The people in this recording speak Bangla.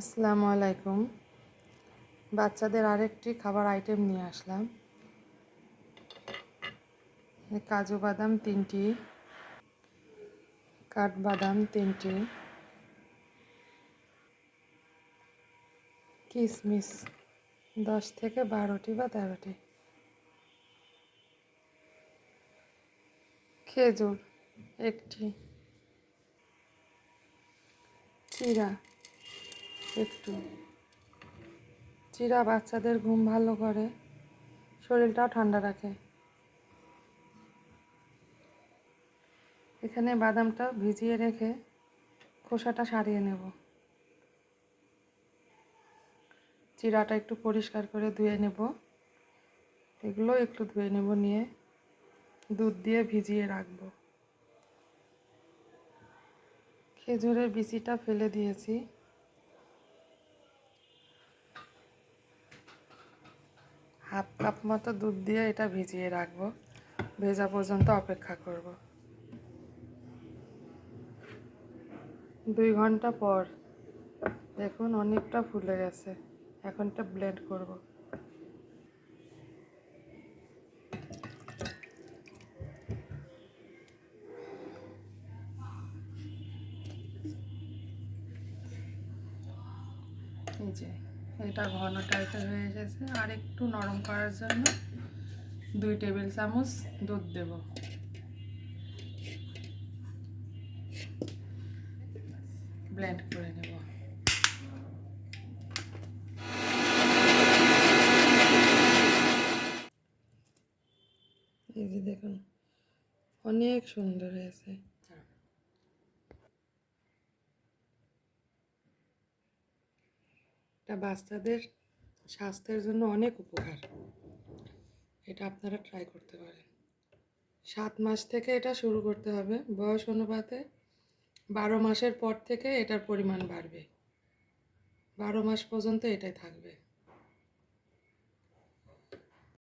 আসসালামু আলাইকুম। বাচ্চাদের আরেকটি খাবার আইটেম নিয়ে আসলাম। কাজু বাদাম তিনটি কাঠবাদাম তিনটি কিশমিশ দশ থেকে বারোটি বা তেরোটি। খেজুর একটি, চিরা একটু। চিরা বাচ্চাদের ঘুম ভালো করে, শরীরটাও ঠান্ডা রাখে। এখানে বাদামটা ভিজিয়ে রেখে খোসাটা সারিয়ে নেব। চিরাটা একটু পরিষ্কার করে ধুয়ে নেব। এগুলো একটু ধুয়ে নেব, নিয়ে দুধ দিয়ে ভিজিয়ে রাখব। খেজুরের বিচিটা ফেলে দিয়েছি। হাফ কাপ মতো দুধ দিয়ে এটা ভিজিয়ে রাখব। ভেজা পর্যন্ত অপেক্ষা করব। দুই ঘণ্টা পর দেখুন অনেকটা ফুলে গেছে। এখন এটা ব্লেন্ড করব। এই যে। এটা ঘন টাইপের হয়ে এসেছে। আর একটু নরম করার জন্য দুই টেবিল চামচ দুধ দেব। ব্লেন্ড করে নেব। এই যে দেখুন, অনেক সুন্দর হয়েছে। এটা বাচ্চাদের স্বাস্থ্যের জন্য অনেক উপকার। এটা আপনারা ট্রাই করতে পারেন। সাত মাস থেকে এটা শুরু করতে হবে। বয়স অনুপাতে বারো মাসের পর থেকে এটার পরিমাণ বাড়বে। বারো মাস পর্যন্ত এটাই থাকবে।